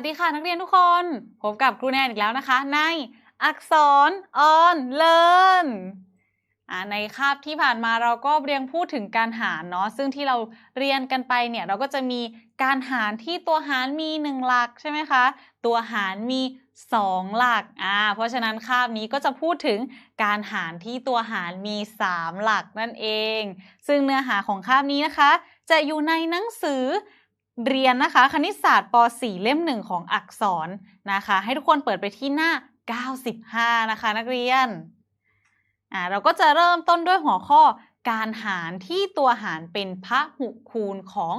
สวัสดีค่ะนักเรียนทุกคนพบกับครูแนนอีกแล้วนะคะ ในอักษรออนเลิร์นในคาบที่ผ่านมาเราก็เรียนพูดถึงการหารเนาะซึ่งที่เราเรียนกันไปเนี่ยเราก็จะมีการหารที่ตัวหารมี 1 หลักใช่ไหมคะ ตัวหารมี 2 หลักอ่าเพราะฉะนั้นคาบนี้ก็จะพูดถึงการหารที่ตัวหารมี 3 หลักนั่นเอง ซึ่งเนื้อหาของคาบนี้นะคะ จะอยู่ในหนังสือ เรียนนะคะ คณิตศาสตร์ป .4 เล่มหนึ่งของอักษรนะคะ ให้ทุกคนเปิดไปที่หน้า 95 นะคะ นักเรียนอ่าเราก็จะเริ่มต้นด้วยหัวข้อการหารที่ตัวหารเป็นพหุคูณของ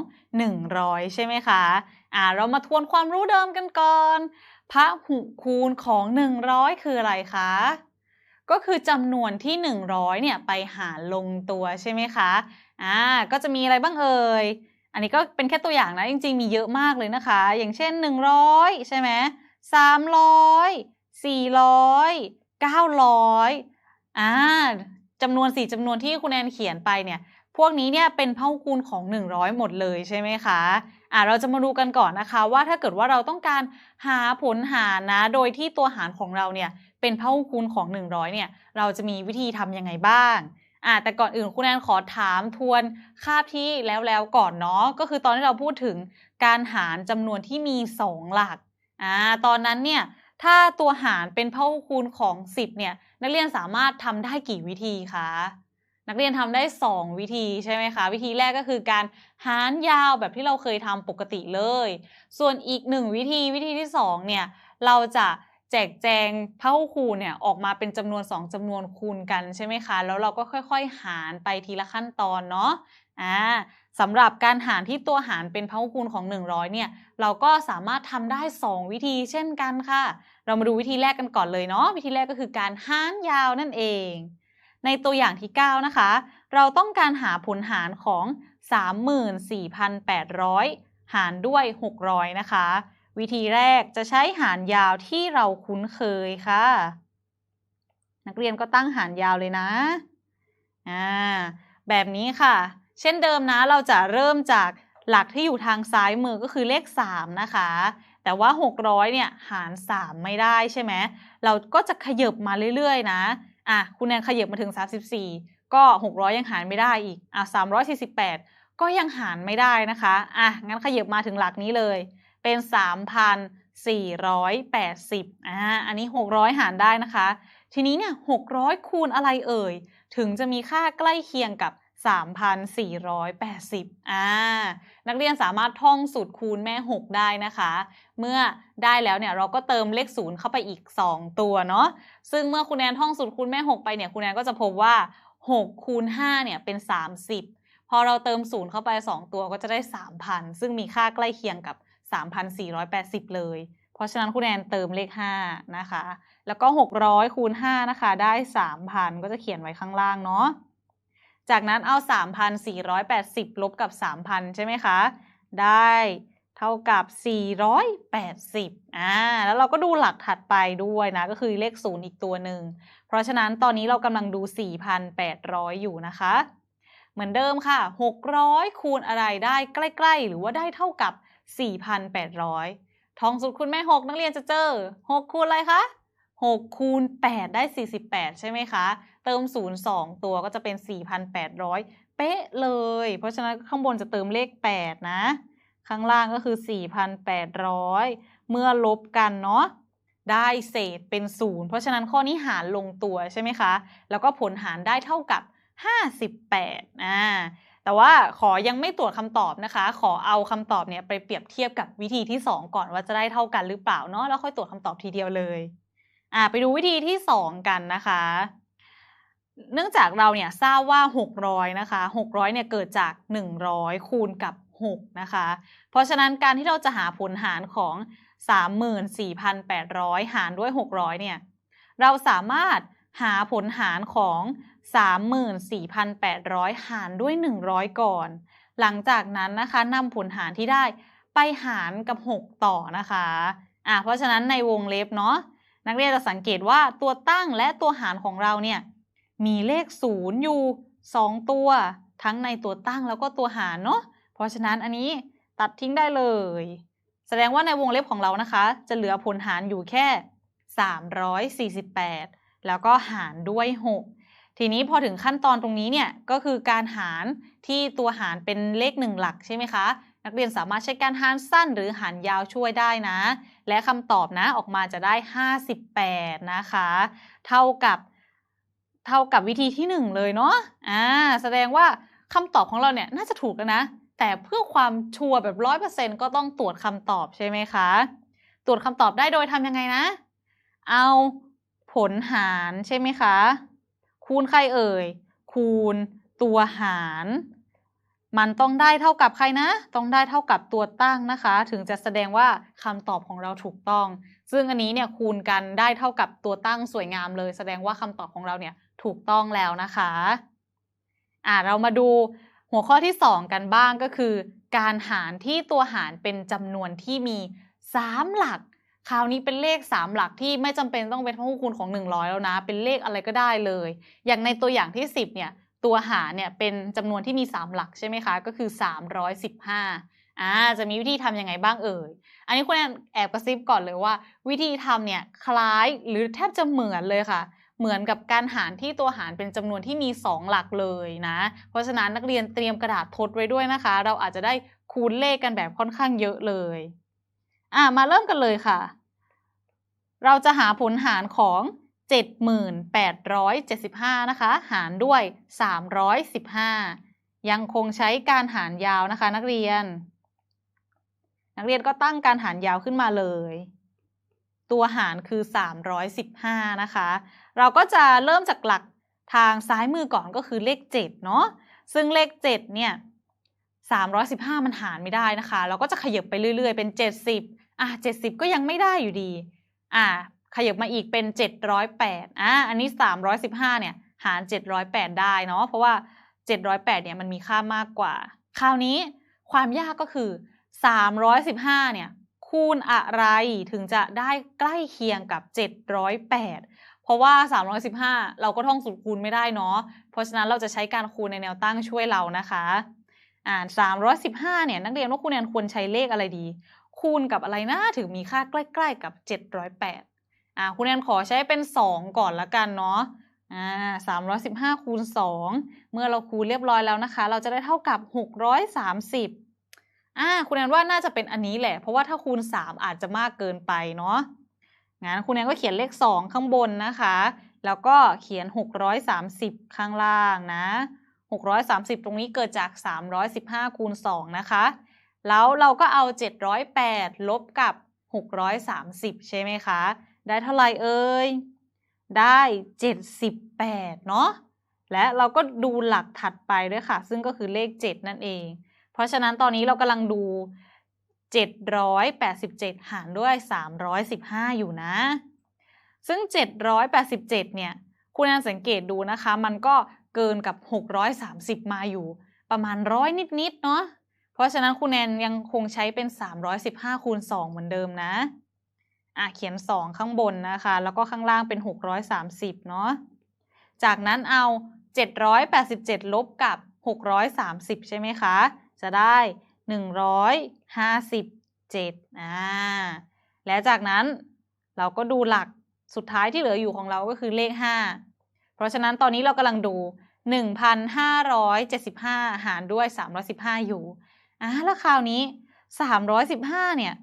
100 ใช่ไหมคะอ่าเรามาทวนความรู้เดิมกันก่อนพหุคูณของ 100 คืออะไรคะ ก็คือจำนวนที่ 100เนี่ยไปหารลงตัวใช่ไหมคะอ่าก็จะมีอะไรบ้างเอ่ย อันนี้ก็เป็นแค่ตัวอย่างนะ จริง ๆ มีเยอะมากเลยนะคะ อย่างเช่น 100 ใช่ไหม300 400 900อ่าจำนวนสี่จำนวนที่คุณแอนเขียนไปเนี่ย พวกนี้เนี่ยเป็นเผ่าคูณของ 100 หมดเลยใช่ไหมคะอ่าเราจะมาดูกันก่อนนะคะ ว่าถ้าเกิดว่าเราต้องการหาผลหารนะ โดยที่ตัวหารของเราเนี่ยเป็นเผ่าคูณของ 100เนี่ย เราจะมีวิธีทำยังไงบ้าง อ่าแต่ก่อนอื่นคุณแอนขอถามทวนคาบที่แล้วแล้วก่อนเนาะก็คือตอนที่เราพูดถึงการหารจำนวนที่มี 2 หลักอ่าตอนนั้นเนี่ยถ้าตัวหารเป็นเผ่าคูณของ 10เนี่ยนักเรียนสามารถทำได้กี่วิธีคะนักเรียนทำได้ 2 วิธีใช่ไหมคะวิธีแรกก็คือการหารยาวแบบที่เราเคยทำปกติเลย ส่วนอีกหนึ่งวิธีวิธีที่2เนี่ยเราจะ แจกแจงพหุคูณเนี่ยออกมาเป็นจำนวน 2จำนวนคูณกันใช่ไหมคะ แล้วเราก็ค่อยๆ หารไปทีละขั้นตอนเนาะอ่าสำหรับการหารที่ตัวหารเป็นพหุคูณของ 100เนี่ยเราก็สามารถทำได้ 2 วิธีเช่นกันค่ะ เรามาดูวิธีแรกกันก่อนเลยเนาะวิธีแรกก็คือการหารยาวนั่นเอง ในตัวอย่างที่ 9 นะคะ เราต้องการหาผลหารของ 34,800 หารด้วย 600 นะคะ วิธีแรกจะใช้หารยาวที่เราคุ้นเคยค่ะ นักเรียนก็ตั้งหารยาวเลยนะอ่าแบบนี้ค่ะ เช่นเดิมนะเราจะเริ่มจากหลักที่อยู่ทางซ้ายมือก็คือเลข 3 นะคะ แต่ว่า 600 เนี่ยหาร 3 ไม่ได้ใช่ไหมเราก็จะขยบมาเรื่อยๆ นะอะคุณแนนขยบมาถึง 34 ก็ 600 ยังหารไม่ได้อีกอะ348 ก็ยังหารไม่ได้นะคะอะงั้นขยบมาถึงหลักนี้เลย เป็น 3,480อ่าอันนี้ 600 หารได้นะคะ ทีนี้เนี่ย600 คูณอะไรเอ่ย ถึงจะมีค่าใกล้เคียงกับ 3,480อ่านักเรียนสามารถท่องสูตรคูณแม่ 6 ได้นะคะ เมื่อได้แล้วเนี่ยเราก็เติมเลขศูนย์เข้าไปอีก 2 ตัวเนาะ ซึ่งเมื่อคุณแนนท่องสูตรคูณแม่ 6 ไปเนี่ยคุณแนนก็จะพบว่า 6 คูณ 5 เนี่ยเป็น 30 พอเราเติมศูนย์เข้าไป 2 ตัวก็จะได้ 3,000 ซึ่งมีค่าใกล้เคียงกับ 3,480 เลย เพราะฉะนั้นคุณแอนเติมเลข 5 นะคะ แล้วก็ 600 คูณ 5 นะคะ ได้ 3,000 ก็จะเขียนไว้ข้างล่างเนาะ จากนั้นเอา 3,480 ลบกับ 3,000 ใช่ไหมคะ ได้เท่ากับ 480 อ่า แล้วเราก็ดูหลักถัดไปด้วยนะ ก็คือเลข 0 อีกตัวหนึ่ง เพราะฉะนั้นตอนนี้เรากำลังดู 4,800 อยู่นะคะ เหมือนเดิมค่ะ 600 คูณอะไรได้ใกล้ ๆ หรือว่าได้เท่ากับ 4,800ทองสุดคูณแม่ 6 นักเรียนจะเจอ 6 คูณอะไรคะ 6 คูณ 8 ได้ 48 ใช่ไหมคะ เติม 0 2 ตัวก็จะเป็น 4,800 เป๊ะเลย เพราะฉะนั้นข้างบนจะเติมเลข 8 นะ ข้างล่างก็คือ 4,800 เมื่อลบกันเนาะได้เศษเป็น 0 เพราะฉะนั้นข้อนี้หารลงตัวใช่ไหมคะ แล้วก็ผลหารได้เท่ากับ 58อ่า แต่ว่าขอยังไม่ตรวจคำตอบนะคะ ขอเอาคำตอบเนี่ยไปเปรียบเทียบกับวิธีที่ 2 ก่อนว่าจะได้เท่ากันหรือเปล่าเนาะแล้วค่อยตรวจคำตอบทีเดียวเลยอ่าไปดูวิธีที่ 2 กันนะคะ เนื่องจากเราเนี่ยทราบว่า 600นะคะ600เนี่ยเกิดจาก 100 คูณกับ 6 นะคะ เพราะฉะนั้นการที่เราจะหาผลหารของ 34,800 หารด้วย 600เนี่ยเราสามารถหาผลหารของ 34,800 หารด้วย 100 ก่อน หลังจากนั้นนะคะนำผลหารที่ได้ไปหารกับ 6 ต่อนะคะอะเพราะฉะนั้นในวงเล็บเนาะนักเรียนจะสังเกตว่าตัวตั้งและตัวหารของเราเนี่ยมีเลข 0 อยู่ 2 ตัว ทั้งในตัวตั้งแล้วก็ตัวหารเนาะเพราะฉะนั้นอันนี้ตัดทิ้งได้เลย แสดงว่าในวงเล็บของเรานะคะ จะเหลือผลหารอยู่แค่ 348 แล้วก็หารด้วย 6 ทีนี้พอถึงขั้นตอนตรงนี้เนี่ยก็คือการหารที่ตัวหารเป็นเลขหนึ่งหลักใช่ไหมคะ นักเรียนสามารถใช้การหารสั้นหรือหารยาวช่วยได้นะ และคำตอบนะออกมาจะได้ 58 นะคะ เท่ากับเท่ากับวิธีที่ 1 เลยเนาะอ่าแสดงว่าคำตอบของเราเนี่ยน่าจะถูกแล้วนะ แต่เพื่อความชัวร์แบบร้อยเปอร์เซ็นก็ต้องตรวจคำตอบใช่ไหมคะ ตรวจคำตอบได้โดยทำยังไงนะ เอาผลหารใช่ไหมคะ คูณใครเอ่ย คูณตัวหาร มันต้องได้เท่ากับใครนะ ต้องได้เท่ากับตัวตั้งนะคะ ถึงจะแสดงว่าคำตอบของเราถูกต้อง ซึ่งอันนี้เนี่ยคูณกันได้เท่ากับตัวตั้งสวยงามเลย แสดงว่าคำตอบของเราเนี่ยถูกต้องแล้วนะคะอ่าเรามาดูหัวข้อที่ 2 กันบ้างก็คือ การหารที่ตัวหารเป็นจำนวนที่มี 3 หลัก คราวนี้เป็นเลข 3 หลักที่ไม่จำเป็นต้องเป็นพหุคูณของ 100 แล้วนะ เป็นเลขอะไรก็ได้เลย อย่างในตัวอย่างที่ 10 เนี่ย ตัวหารเนี่ยเป็นจำนวนที่มี 3 หลักใช่ไหมคะ ก็คือ 315อ่าจะมีวิธีทำยังไงบ้างเอ่ย อันนี้คุณแอบกระซิบก่อนเลยว่า วิธีทำเนี่ยคล้ายหรือแทบจะเหมือนเลยค่ะ เหมือนกับการหารที่ตัวหารเป็นจำนวนที่มี 2 หลักเลยนะ เพราะฉะนั้นนักเรียนเตรียมกระดาษทดไว้ด้วยนะคะ เราอาจจะได้คูณเลขกันแบบค่อนข้างเยอะเลย อ่ามาเริ่มกันเลยค่ะ เราจะหาผลหารของ 7875 นะคะ หารด้วย 315 ยังคงใช้การหารยาวนะคะ นักเรียน นักเรียนก็ตั้งการหารยาวขึ้นมาเลย ตัวหารคือ 315 นะคะ เราก็จะเริ่มจากหลักทางซ้ายมือก่อนก็คือเลข 7 เนาะซึ่งเลข 7 เนี่ย 315 มันหารไม่ได้นะคะ เราก็จะขยับไปเรื่อยๆ เป็น 70 อะ 70 ก็ยังไม่ได้อยู่ดี อะขยับมาอีกเป็น 708 อะ อันนี้ 315 เนี่ย หาร 708 ได้เนาะ เพราะว่า 708 เนี่ย มันมีค่ามากกว่า คราวนี้ความยากก็คือ 315 เนี่ย คูณอะไรถึงจะได้ใกล้เคียงกับ 708 เพราะว่า 315 เราก็ท่องสูตรคูณไม่ได้เนาะ เพราะฉะนั้นเราจะใช้การคูณในแนวตั้งช่วยเรานะคะ อ่า315เนี่ยนักเรียนว่าคุณแนนควรใช้เลขอะไรดี คูณกับอะไรนะถึงมีค่าใกล้ ๆ กับ 708อ่าคุณแนนขอใช้เป็น 2 ก่อนละกันเนาะอ่า315คูณ2เมื่อเราคูณเรียบร้อยแล้วนะคะ เราจะได้เท่ากับ 630อ่าคุณแนนว่าน่าจะเป็นอันนี้แหละ เพราะว่าถ้าคูณ 3 อาจจะมากเกินไปเนาะงั้นคุณแนนก็เขียนเลข 2 ข้างบนนะคะ แล้วก็เขียน 630 ข้างล่างนะ 630 ตรงนี้เกิดจาก 315 คูณ 2 นะคะ แล้วเราก็เอา 708 ลบกับ 630 ใช่ไหมคะ ได้เท่าไหร่เอ่ย ได้ 78 เนาะ และเราก็ดูหลักถัดไปด้วยค่ะ ซึ่งก็คือเลข 7 นั่นเอง เพราะฉะนั้นตอนนี้เรากำลังดู 787 หารด้วย 315 อยู่นะ ซึ่ง 787 เนี่ย คุณแอนสังเกตดูนะคะ มันก็ เกินกับ 630 มาอยู่ ประมาณร้อยนิดๆเนาะเพราะฉะนั้นคุณแอนยังคงใช้เป็น 315คูณ2เหมือนเดิมนะอะเขียน 2 ข้างบนนะคะ แล้วก็ข้างล่างเป็น 630 เนาะจากนั้นเอา 787 ลบกับ 630 ใช่ไหมคะ จะได้ 157อ่าและจากนั้นเราก็ดูหลักสุดท้ายที่เหลืออยู่ของเราก็คือเลข 5 ราะฉะนั้นตอนนี้เรากำลังดู 1,575 หารด้วย 315 อยู่อ่าแล้วคราวนี้ 315 เนี่ย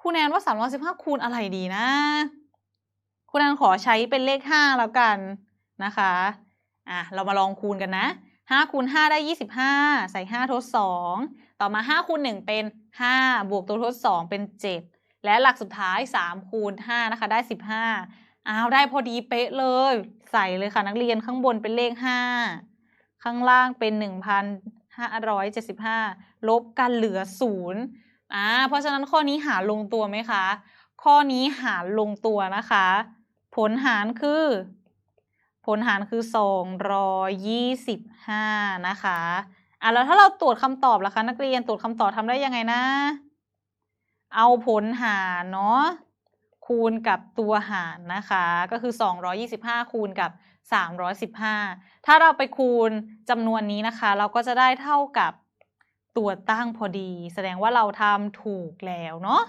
คุณแนนว่า 315 คูณอะไรดีนะ คุณแนนขอใช้เป็นเลข 5 แล้วกันนะคะอะเรามาลองคูณกันนะ5คูณ5ได้ 25 ใส่ 5 ทด 2 ต่อมา 5คูณ1เป็น 5 บวกตัวทด 2 เป็น 7 และหลักสุดท้าย 3 คูณ 5 นะคะ ได้ 15 อ้าวได้พอดีเป๊ะเลย ใส่เลยค่ะนักเรียนข้างบนเป็นเลข5ข้างล่างเป็น1,575ลบกันเหลือ0อ่าเพราะฉะนั้นข้อนี้หารลงตัวไหมคะ ข้อนี้หารลงตัวนะคะ ผลหารคือ ผลหารคือ225นะคะอะแล้วถ้าเราตรวจคำตอบล่ะคะ นักเรียนตรวจคำตอบทำได้ยังไงนะ เอาผลหารเนาะ คูณกับตัวหารนะคะ ก็คือ 225 คูณกับ 315 ถ้าเราไปคูณจำนวนนี้นะคะ เราก็จะได้เท่ากับตัวตั้งพอดี แสดงว่าเราทำถูกแล้วเนาะ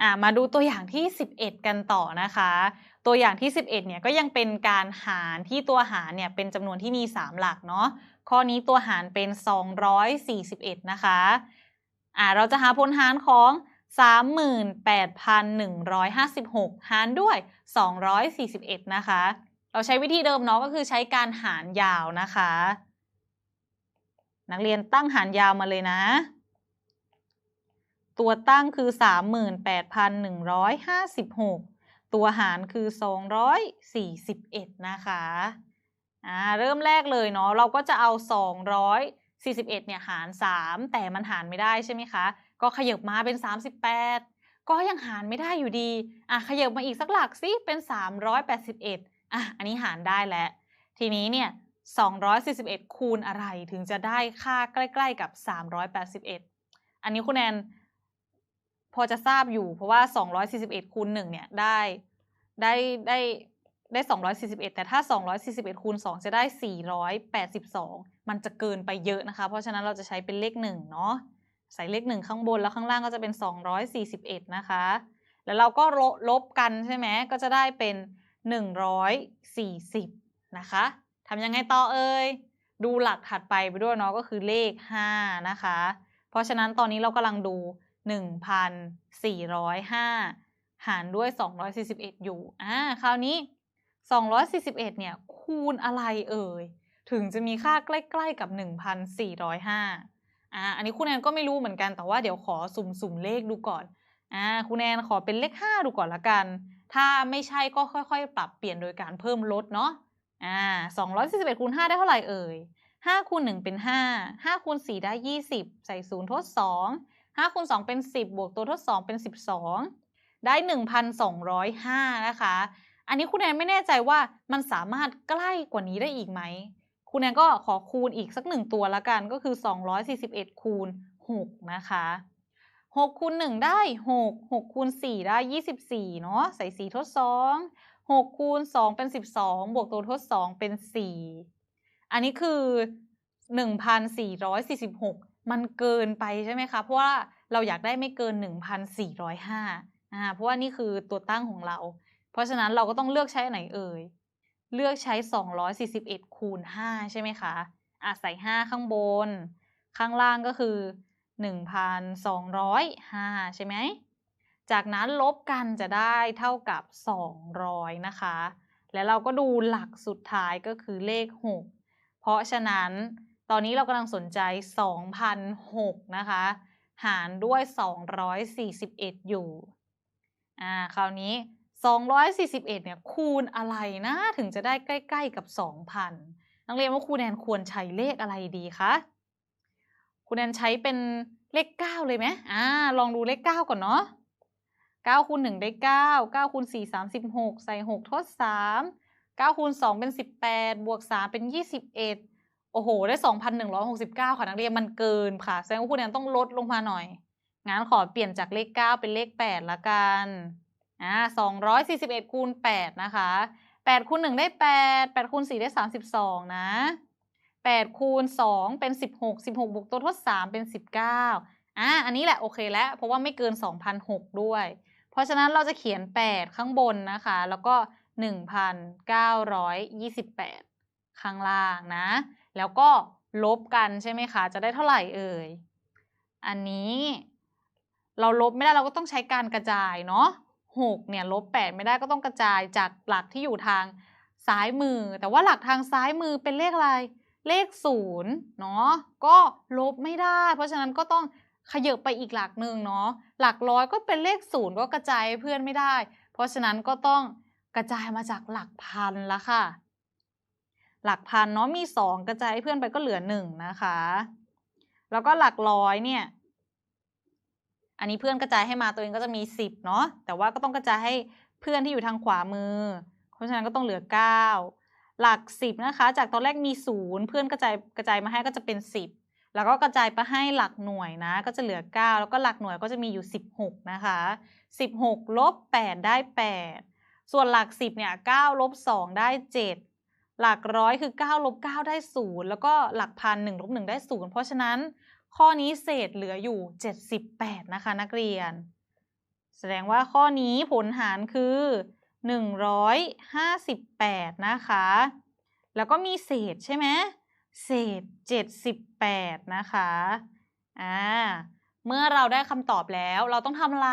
อ่ามาดูตัวอย่างที่ 11 กันต่อนะคะ ตัวอย่างที่ 11เนี่ยก็ยังเป็นการหารที่ตัวหารเนี่ยเป็นจำนวนที่มี 3 หลักเนาะข้อนี้ตัวหารเป็น 241 นะคะอ่าเราจะหาผลหารของ 38,156 หารด้วย 241 นะคะ เราใช้วิธีเดิมเนาะก็คือใช้การหารยาวนะคะ นักเรียนตั้งหารยาวมาเลยนะ ตัวตั้งคือ 38,156 ตัวหารคือ 241 นะคะ อ่า เริ่มแรกเลยเนาะเราก็จะเอา 41เนี่ยหาร 3 แต่มันหารไม่ได้ใช่ไหมคะ ก็ขยับมาเป็น 38 ก็ยังหารไม่ได้อยู่ดีอะขยับมาอีกสักหลักสิเป็น 381อะอันนี้หารได้แล้ว ทีนี้เนี่ย241 คูณอะไรถึงจะได้ค่าใกล้ ๆกับ 381 อันนี้คุณแอนพอจะทราบอยู่เพราะว่า 241 คูณ1เนี่ยได้ได้ได้ ได้ 241 แต่ถ้า 241คูณ2 จะได้ 482 มันจะเกินไปเยอะนะคะ เพราะฉะนั้นเราจะใช้เป็นเลข1เนาะ ใส่เลข 1 ข้างบนแล้วข้างล่างก็จะเป็น 241 นะคะ แล้วเราก็ลบกันใช่ไหม ก็จะได้เป็น 140 นะคะทำยังไงต่อเอ่ย ดูหลักถัดไปไปด้วยเนาะก็คือเลข 5 นะคะ เพราะฉะนั้นตอนนี้เรากำลังดู 1,405 หารด้วย 241 อยู่ อ่า คราวนี้ 241 เนี่ยคูณอะไรเอ่ย ถึงจะมีค่าใกล้ๆกับ 1,405อ่าอันนี้คุณแอนก็ไม่รู้เหมือนกันแต่ว่าเดี๋ยวขอสุ่มๆเลขดูก่อนอ่าคุณแอนขอเป็นเลข 5 ดูก่อนละกัน ถ้าไม่ใช่ก็ค่อยๆ ปรับเปลี่ยนโดยการเพิ่มลดเนาะอ่า241คูณ5ได้เท่าไหร่เอ่ย5คูณ1เป็น 5 5คูณ4ได้ 20 ใส่0ทด 2 5คูณ2เป็น 10 บวกตัวทด 2 เป็น 12 ได้ 1,205 นะคะ อันนี้คุณแอนไม่แน่ใจว่ามันสามารถใกล้กว่านี้ได้อีกไหม คุณแอนก็ขอคูณอีกสักหนึ่งตัวละกันก็คือ 241 คูณ 6 นะคะ 6คูณ1ได้ 6 6คูณ4ได้ 24 เนาะใส่4ทด 2 6คูณ2เป็น 12 บวกตัวทด 2 เป็น 4 อันนี้คือ 1,446 มันเกินไปใช่ไหมคะ เพราะว่าเราอยากได้ไม่เกิน 1,405อ่าเพราะว่านี่คือตัวตั้งของเรา เพราะฉะนั้นเราก็ต้องเลือกใช้ไหนเอ่ย เลือกใช้ 241 คูณ 5 ใช่ไหมคะอะใส่5ข้างบน ข้างล่างก็คือ 1,205 ใช่ไหม จากนั้นลบกันจะได้เท่ากับ 200 นะคะ และเราก็ดูหลักสุดท้ายก็คือเลข 6 เพราะฉะนั้นตอนนี้เรากำลังสนใจ 2,006 นะคะ หารด้วย 241 อยู่ อ่า คราวนี้ 241เนี่ยคูณอะไรนะถึงจะได้ใกล้ ๆกับ 2,000 นักเรียนว่าครูแนนควรใช้เลขอะไรดีคะครูแนนใช้เป็นเลข 9 เลยไหมอ่าลองดูเลข 9 ก่อนเนาะ9คูณ1ได้ 9 9คูณ4 36 ใส่ 6 ทด 3 9คูณ2เป็น 18 บวก 3 เป็น 21 โอ้โห ได้ 2,169 ค่ะนักเรียนมันเกินค่ะ แสดงว่าคุณแนนต้องลดลงมาหน่อย งั้นขอเปลี่ยนจากเลข 9 เป็นเลข 8 ละกัน อ่า241คูณ8นะคะ8คูณ1ได้8 8คูณ4ได้32นะ8คูณ2เป็น16 16บวกตัวทด3เป็น19อ่าอันนี้แหละโอเคแล้ว เพราะว่าไม่เกิน2,006ด้วย เพราะฉะนั้นเราจะเขียน8ข้างบนนะคะ แล้วก็1,928ข้างล่างนะ แล้วก็ลบกันใช่ไหมคะ จะได้เท่าไหร่เอ่ย อันนี้ เราลบไม่ได้เราก็ต้องใช้การกระจายเนาะ 6เนี่ยลบ8ไม่ได้ก็ต้องกระจายจากหลักที่อยู่ทางซ้ายมือ แต่ว่าหลักทางซ้ายมือเป็นเลขอะไร เลขศูนย์เนาะก็ลบไม่ได้ เพราะฉะนั้นก็ต้องขยับไปอีกหลักหนึ่งเนาะหลักร้อยก็เป็นเลขศูนย์ก็กระจายเพื่อนไม่ได้ เพราะฉะนั้นก็ต้องกระจายมาจากหลักพันละค่ะ หลักพันเนาะมีสองกระจายเพื่อนไปก็เหลือหนึ่งนะคะ แล้วก็หลักร้อยเนี่ย อันนี้เพื่อนกระจายให้มาตัวเองก็จะมีสิบเนาะแต่ว่าก็ต้องกระจายให้เพื่อนที่อยู่ทางขวามือ เพราะฉะนั้นก็ต้องเหลือเก้าหลักสิบนะคะ จากตอนแรกมีศูนย์เพื่อนกระจายกระจายมาให้ก็จะเป็นสิบแล้วก็กระจายไปให้หลักหน่วยนะ ก็จะเหลือ 9 แล้วก็หลักหน่วยก็จะมีอยู่ 16 นะคะ 16 ลบ 8 ได้ 8 ส่วนหลัก 10 เนี่ย 9 ลบ 2 ได้ 7หลักร้อยคือ9ลบ9ได้ 0 แล้วก็หลักพัน1ลบ1ได้ 0 เพราะฉะนั้น ข้อนี้เศษเหลืออยู่ 78 นะคะ นักเรียน แสดงว่าข้อนี้ผลหารคือ 158 นะคะ แล้วก็มีเศษใช่ไหมเศษ 78 นะคะอ่าเมื่อเราได้คำตอบแล้วเราต้องทำอะไร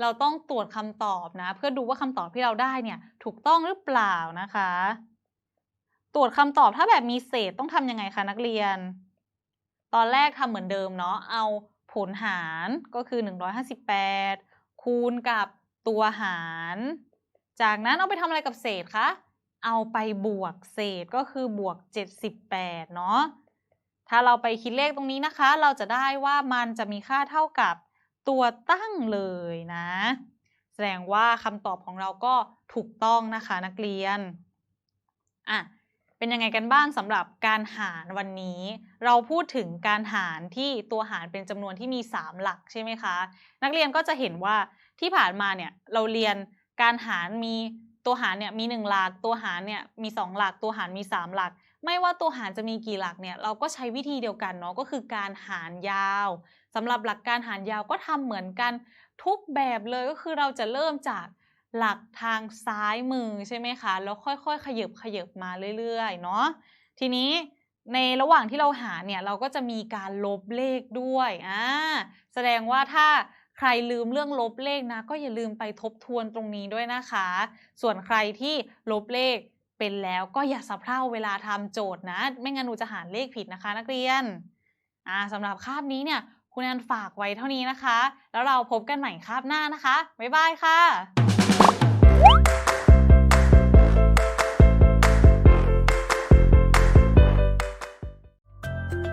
เราต้องตรวจคำตอบนะ เพื่อดูว่าคำตอบที่เราได้เนี่ย ถูกต้องหรือเปล่านะคะ ตรวจคำตอบถ้าแบบมีเศษต้องทำยังไงคะนักเรียน ตอนแรกทำเหมือนเดิมเนาะเอาผลหารก็คือ 158 คูณกับตัวหาร จากนั้นเอาไปทำอะไรกับเศษคะเอาไปบวกเศษก็คือบวก 78 เนาะถ้าเราไปคิดเลขตรงนี้นะคะ เราจะได้ว่ามันจะมีค่าเท่ากับตัวตั้งเลยนะ แสดงว่าคำตอบของเราก็ถูกต้องนะคะนักเรียนอะ เป็นยังไงกันบ้างสำหรับการหารวันนี้ เราพูดถึงการหารที่ตัวหารเป็นจำนวนที่มี 3 หลักใช่ไหมคะ นักเรียนก็จะเห็นว่าที่ผ่านมาเนี่ยเราเรียนการหารมีตัวหารเนี่ยมี 1 หลัก ตัวหารเนี่ยมี 2 หลัก ตัวหารมี 3 หลัก ไม่ว่าตัวหารจะมีกี่หลักเนี่ยเราก็ใช้วิธีเดียวกันเนาะก็คือการหารยาวสำหรับหลักการหารยาวก็ทำเหมือนกันทุกแบบเลยก็คือเราจะเริ่มจาก หลักทางซ้ายมือใช่ไหมคะ แล้วค่อยๆ ขยบขยบมาเรื่อยๆ เนาะ ทีนี้ในระหว่างที่เราหาเนี่ยเราก็จะมีการลบเลขด้วย อ่า แสดงว่าถ้าใครลืมเรื่องลบเลขนะ ก็อย่าลืมไปทบทวนตรงนี้ด้วยนะคะ ส่วนใครที่ลบเลขเป็นแล้วก็อย่าสะเพร่าเวลาทำโจทย์นะ ไม่งั้นหนูจะหารเลขผิดนะคะ นักเรียน อ่าสำหรับคาบนี้เนี่ยคุณแอนฝากไว้เท่านี้นะคะ แล้วเราพบกันใหม่คาบหน้านะคะ บ๊ายบายค่ะ